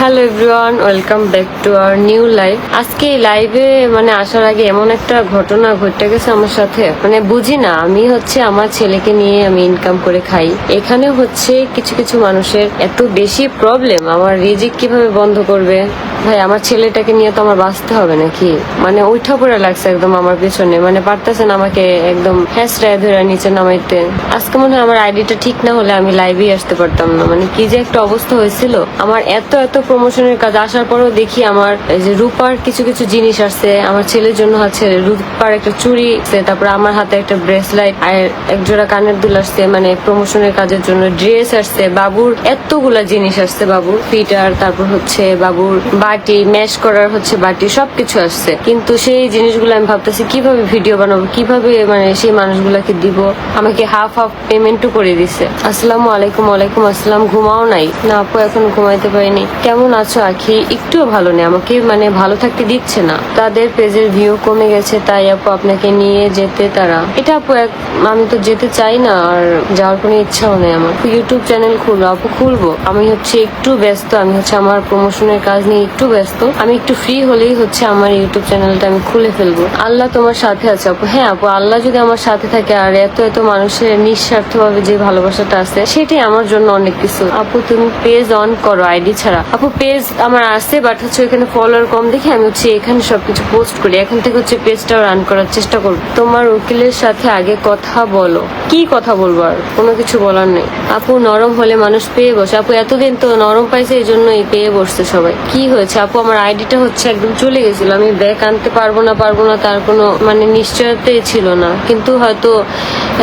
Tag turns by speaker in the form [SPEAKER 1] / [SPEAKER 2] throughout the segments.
[SPEAKER 1] Hello everyone, welcome back to our new live আজকে এই লাইভে মানে আসার আগে এমন একটা ঘটনা ঘটে গেছে আমার সাথে। মানে বুঝি না, আমি হচ্ছে আমার ছেলেকে নিয়ে আমি ইনকাম করে খাই। এখানে হচ্ছে কিছু কিছু মানুষের এত বেশি প্রবলেম আমার রিজিক কীভাবে বন্ধ করবে? ভাই, আমার ছেলেটাকে নিয়ে তো আমার বাঁচতে হবে নাকি? মানে উঠা পড়ে লাগছে একদম আমার পিছনে। মানে পারতেছেন আমাকে একদম হ্যাঁসরায় ধরে নিচে নামাইতে। আজকে মনে হয় আমার আইডিটা ঠিক না হলে আমি লাইভে আসতে পারতাম না। মানে কি যে একটা অবস্থা হয়েছিল। আমার এত এত প্রমোশনের কাজ আসার পরেও দেখি আমার যে রূপার কিছু কিছু জিনিস আসছে। আমার ছেলের জন্য আছে রূপার একটা চুড়ি তারপরে আমার হাতে একটা ব্রেসলাইট আর এক জোড়া কানের দুল আসছে মানে প্রমোশনের কাজের জন্য ড্রেস আসছে, বাবুর এতগুলা জিনিস আসছে, বাবুর ফিটার, তারপর হচ্ছে বাবুর বাটি ম্যাশ করার হচ্ছে বাটি, সবকিছু আসছে। কিন্তু সেই জিনিসগুলো আমি ভাবতেছি, কীভাবে ভিডিও বানাবো, কীভাবে মানে সেই মানুষগুলাকে দিব? আমাকে হাফ হাফ পেমেন্টও করে দিছে। আসসালামু আলাইকুম, ওয়ালাইকুম আসসালাম, ঘুমাও নাই। না, আপু, এখন ঘুমাইতে পারিনি। কেমন আছো আখি? একটুও ভালো নেই। আমাকে মানে ভালো থাকতে দিচ্ছে না। তাদের পেজের ভিউ কমে গেছে, তাই আপু আপনাকে নিয়ে যেতে তারা। এটা আপু এক আমি তো যেতে চাই না, আর যাওয়ার কোনো ইচ্ছাও নেই আমার। ইউটিউব চ্যানেল খুলবো আপু, খুলবো। আমি হচ্ছে একটু ব্যস্ত। আমি হচ্ছে আমার প্রমোশনের কাজ নিয়ে একটু ব্যস্ত। আমি একটু ফ্রি হলেই হচ্ছে আমার ইউটিউব চ্যানেলটা আমি খুলে ফেলব। আল্লাহ তোমার সাথে আছে আপু। হ্যাঁ আপু, আল্লাহ যদি আমার সাথে থাকে আর এত এত মানুষের নিঃস্বার্থ ভাবে যে ভালোবাসাটা আছে, সেটাই আমার জন্য অনেক কিছু। আপু, তুমি পেজ অন করো আইডি ছাড়া। আপু পেজ আমার আছে বাট হচ্ছে এখানে ফলোয়ার কম দেখে আমি হচ্ছে এখানে সবকিছু পোস্ট করি। এখন থেকে হচ্ছে পেজটাও রান করার চেষ্টা করব। তোমার উকিলের সাথে আগে কথা বলো। কি কথা বলব আর? কোনো কিছু বলার নেই। আপু নরম হলে মানুষ পেয়ে বসে। আপু এতদিন তো নরম পাইছে এই জন্যই পেয়ে বসছে সবাই। কি হয়েছে? আপু, আমার আইডিটা হচ্ছে একদম চলে গেছিল। আমি ব্যাক আনতে পারব না পারব না, তার কোনো মানে নিশ্চয়তাই ছিল না। কিন্তু হয়তো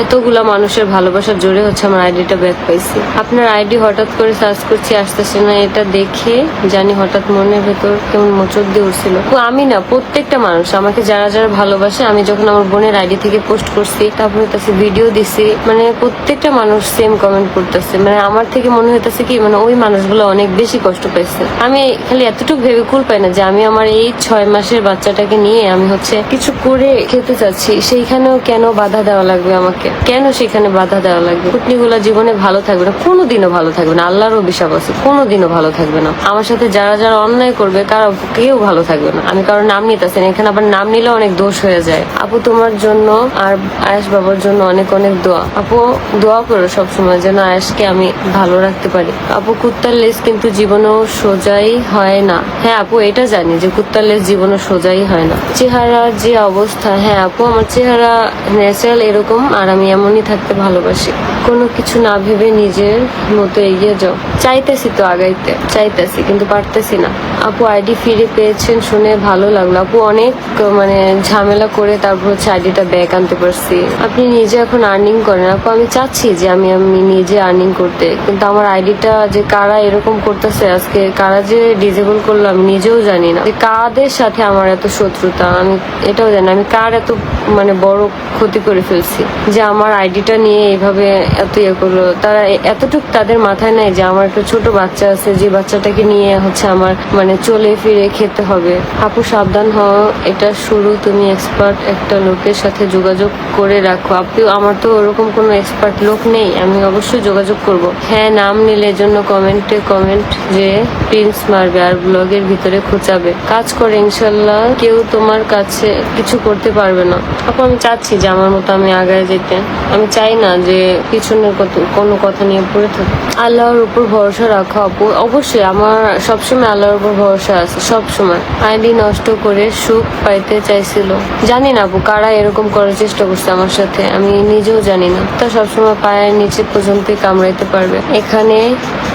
[SPEAKER 1] এতগুলা মানুষের ভালোবাসার জোরে হচ্ছে আমার আইডিটা ব্যাক পাইছি। আপনার আইডি হঠাৎ করে সার্চ করছি, আসতেছে না, এটা দেখে জানি হঠাৎ মনের ভেতর কেমন মোচড় দিয়ে উঠছিল। তো আমি না, প্রত্যেকটা মানুষ আমাকে যারা যারা ভালোবাসে, আমি যখন আমার বোনের আইডি থেকে পোস্ট করছি, তারপরে তাছে ভিডিও দিছি মানে প্রত্যেকটা মানুষ সেম কমেন্ট করতেছে। মানে আমার থেকে মনে হইতেছে কি মানে ওই মানুষগুলো অনেক বেশি কষ্ট পাইছে। আমি খালি এতটুকু ভেবে কুল পাই না যে আমি আমার এই ছয় মাসের বাচ্চাটাকে নিয়ে আমি হচ্ছে কিছু করে খেতে চাচ্ছি, সেইখানেও কেন বাধা দেওয়া লাগবে আমাকে? কেন সেখানে বাধা দেওয়া লাগবে? কুটনিগুলা জীবনে ভালো থাকবে না, কোনোদিনও ভালো থাকবে না। আল্লাহর অভিশাপ আছে, কোনোদিনও ভালো থাকবে না। আমার সাথে যারা যারা অন্যায় করবে কারও কেউ ভালো থাকবে না। আমি কারোর নাম নিতেছি না। এখানে আবার নাম নিলে অনেক দোষ হয়ে যায়। আপু, তোমার জন্য আর আয়েশ বাবার জন্য অনেক অনেক দোয়া। আপু, দোয়া করো সবসময় যেন আয়েশকে আমি ভালো রাখতে পারি। আপু, কুত্তার লেজ কিন্তু জীবনেও সোজাই হয় না। হ্যাঁ আপু, এটা জানি যে কুত্তার লেজ জীবনে সোজাই হয় না। চেহারা যে অবস্থা হ্যাঁ আপু, আমার চেহারা ন্যাচারাল এরকম, আর আমি এমনই থাকতে ভালোবাসি। কোনো কিছু না ভেবে নিজের মতো এগিয়ে যাও। চাইতেছি তো আগাইতে, চাইতেছি। কিন্তু পারতেছি না। আপু আইডি ফিরে পেয়েছেন শুনে ভালো লাগল। আপু অনেক মানে ঝামেলা করে তারপর হচ্ছে আইডিটা ব্যাক আনতে পারছি। আপনি নিজে এখন আর্নিং করেন। আপু, আমি চাচ্ছি যে আমি আমি নিজে আর্নিং করতে, কিন্তু আমার আইডিটা যে কারা এরকম করতেছে, আজকে কারা যে ডিজেবল করল আমি নিজেও জানি না। যে কাদের সাথে আমার এত শত্রুতা, আমি এটাও জানি আমি কার এত মানে বড় ক্ষতি করে ফেলছি? যে আমার আইডিটা নিয়ে এইভাবে এত ইয়ে করল। তারা এতটুকু তাদের মাথায় নাই যে আমার একটা ছোট বাচ্চা আছে, যে বাচ্চাটাকে নিয়ে হচ্ছে আমার মানে চলে ফিরে খেতে হবে। আপু, সাবধান হও, এটা শুরু, তুমি এক্সপার্ট একটা লোকের সাথে যোগাযোগ করে রাখো। আপনি আমার তো ওরকম কোনো এক্সপার্ট লোক নেই, আমি অবশ্যই যোগাযোগ করব। হ্যাঁ নাম নিলে জন্য কমেন্টে কমেন্ট যে প্রিন্স মারবে আর ব্লগের ভিতরে খোঁচাবে। কাজ করে, ইনশাল্লাহ কেউ তোমার কাছে কিছু করতে পারবে না। আপু, আমি চাচ্ছি যে আমার মতো আমি আগায় যেতে। আমি চাই না যে পিছনের কোনো কথা নিয়ে পড়ে থাকি। আল্লাহর উপর ভরসা রাখো আপু। অবশ্যই আমার সবসময় আল্লাহর উপর ভরসা আছে, সবসময়। আইডি নষ্ট করে সুখ পাইতে চাইছিল। জানি না আপু, কারা এরকম করার চেষ্টা করছে আমার সাথে, আমি নিজেও জানি না। তা সবসময় পায়ের নিচে পর্যন্তই কামড়াইতে পারবে। এখানে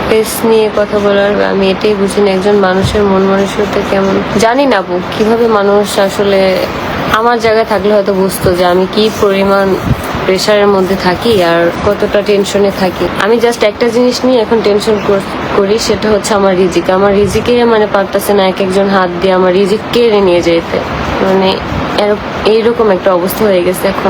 [SPEAKER 1] পেস নিয়ে কথা বলার আমি এটাই বুঝি না একজন মানুষের মন মানসিকতা কেমন। জানি না আপু, কীভাবে মানুষ আসলে আমার জায়গায় থাকলে হয়তো বুঝতো যে আমি কি পরিমাণ প্রেশারের মধ্যে থাকি আর কতটা টেনশনে থাকি। আমি জাস্ট একটা জিনিস নিয়ে এখন টেনশন করি সেটা হচ্ছে আমার রিজিক। আমার রিজিকে মানে পারতেছে না এক একজন হাত দিয়ে আমার রিজিক কেড়ে নিয়ে যেতে মানে এরকম একটা অবস্থা হয়ে গেছে এখন।